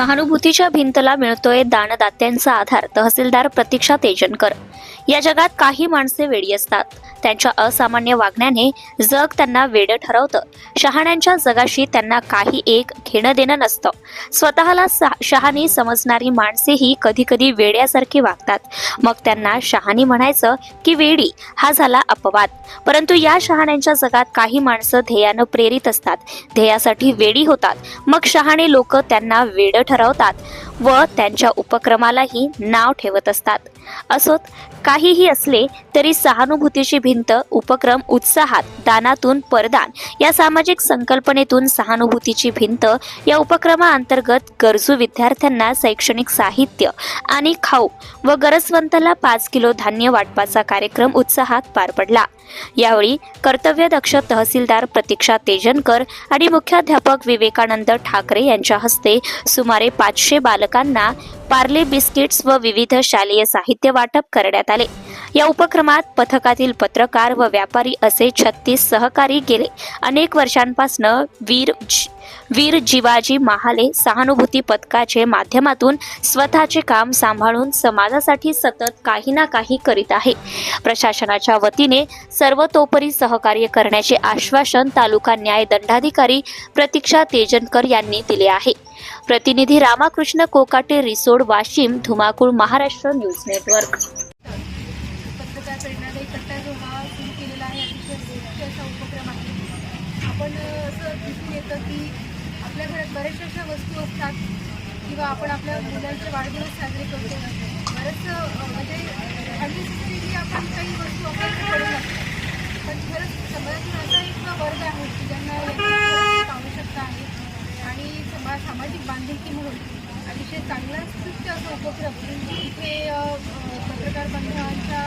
सहानुभूतीच्या भिंतला मिळतोय दानदात्यांचा आधार. तहसीलदार प्रतीक्षा तेजनकर. या जगात काही माणसे वेडी असतात. त्यांच्या असामान्य वागण्याने जग त्यांना वेड ठरवतं. शहाण्यांच्या जगाशी त्यांना काही एक घेणं देणं नसतं. स्वतःला शहाणी समजणारी माणसेही कधी कधी वेड्यासारखी वागतात. मग त्यांना शहाणी म्हणायचं की वेडी हा झाला अपवाद. परंतु या शहाण्यांच्या जगात काही माणसं ध्येयानं प्रेरित असतात. ध्येयासाठी वेडी होतात. मग शहाणे लोक त्यांना वेड ठरवतात व त्यांच्या उपक्रमालाही नाव ठेवत असतात. असोत काहीही असले तरी सहानुभूतीची भिंत उपक्रम उत्साहात दानातून परदान या सामाजिक संकल्पनेतून सहानुभूतीची भिंत या उपक्रमाअंतर्गत गरजू विद्यार्थ्यांना शैक्षणिक साहित्य आणि खाऊ व गरजवंताला पाच किलो धान्य वाटपाचा कार्यक्रम उत्साहात पार पडला. यावेळी कर्तव्यदक्ष तहसीलदार प्रतीक्षा तेजनकर आणि मुख्याध्यापक विवेकानंद ठाकरे यांच्या हस्ते सुमारे पाचशे बालकांना पार्ले बिस्किट्स व विविध शालेय साहित्य वाटप करण्यात आले. या उपक्रमात पथकातील पत्रकार व व्यापारी असे छत्तीस सहकारी गेले. अनेक वर्षांपासून वीर वीर जिवाजी महाले सहानुभूती पथकाचे माध्यमातून स्वतःचे काम सांभाळून समाजासाठी सतत काही ना काही करीत आहे. प्रशासनाच्या वतीने सर्वतोपरी सहकार्य करण्याचे आश्वासन तालुका न्याय दंडाधिकारी प्रतीक्षा तेजनकर यांनी दिले आहे. प्रतिनिधी रामाकृष्ण कोकाटे रिसोड वाशिम धुमाकूळ महाराष्ट्र न्यूज नेटवर्क. जो हा सुरू केलेला आहे अतिशय श्रेष्ठ असा उपक्रम आहे. आपण असं दिसून येतं की आपल्या घरात बऱ्याचशा अशा वस्तू असतात किंवा आपण आपल्या मुलांचे वाढदिवस साजरे करतो. बरंच म्हणजे अननेसेसरीली आपण काही वस्तू आपल्याकडे करू पण खरंच समाजातून असा एक वर्ग आहे की ज्यांना आवश्यकता आहे. आणि समा सामाजिक बांधिलकी म्हणून अतिशय चांगला स्तुत्य असा उपक्रम म्हणजे इथे पत्रकार बंधवांच्या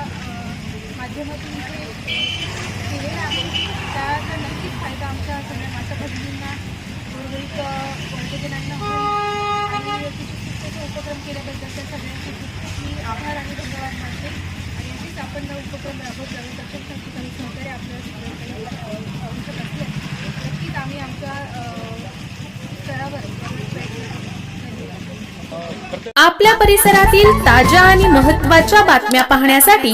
माध्यमातून इथे केलेला आहे त्याचा नक्कीच फायदा आमच्या सगळ्या माता भगिनींना उर्वरित अ, वर्गजनांना होईल. आणि स्तुत्याचा उपक्रम केल्याबद्दल त्या सगळ्यांचे खूप खूप मी आभार आणि धन्यवाद मानते. आणि असेच आपण हा उपक्रम राबवत जाऊ. तसेच काही सहकार्य आपल्याला आवश्यक असलं नक्कीच आम्ही आमच्या स्तरावर आपल्या परिसरातील ताज्या आणि महत्त्वाच्या बातम्या पाहण्यासाठी